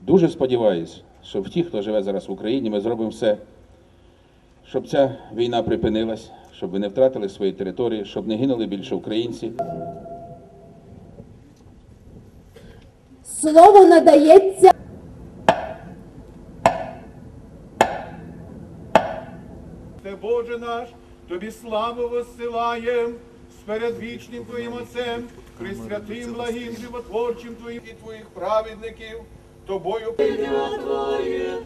Дуже сподіваюся, що в ті, хто живе зараз в Україні, ми зробимо все, щоб ця війна припинилась, щоб ви не втратили свої території, щоб не гинули більше українці. Слово надається Боже наш, тобі славу воссилаєм з передвічним Твоїм Отцем, присвятим, благим, животворчим Твоїм і Твоїх праведників, тобою Благословляй.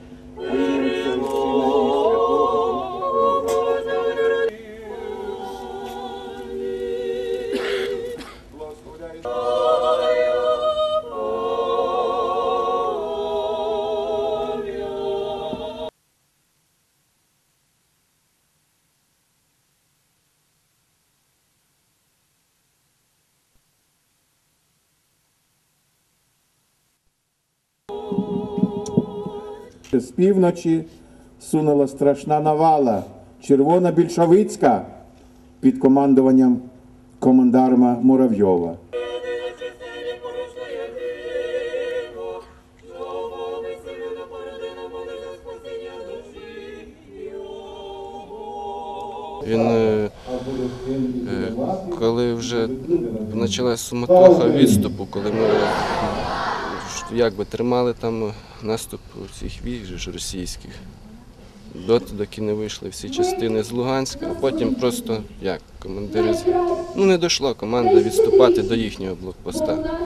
З півночі сунула страшна навала, червона більшовицька під командуванням командарма Муравйова. Він, е, е, коли вже почалась суматоха відступу, коли ми якби тримали там наступ цих військ російських, доти, доки не вийшли всі частини з Луганська, а потім просто як командири ну не дійшла команда відступати до їхнього блокпоста.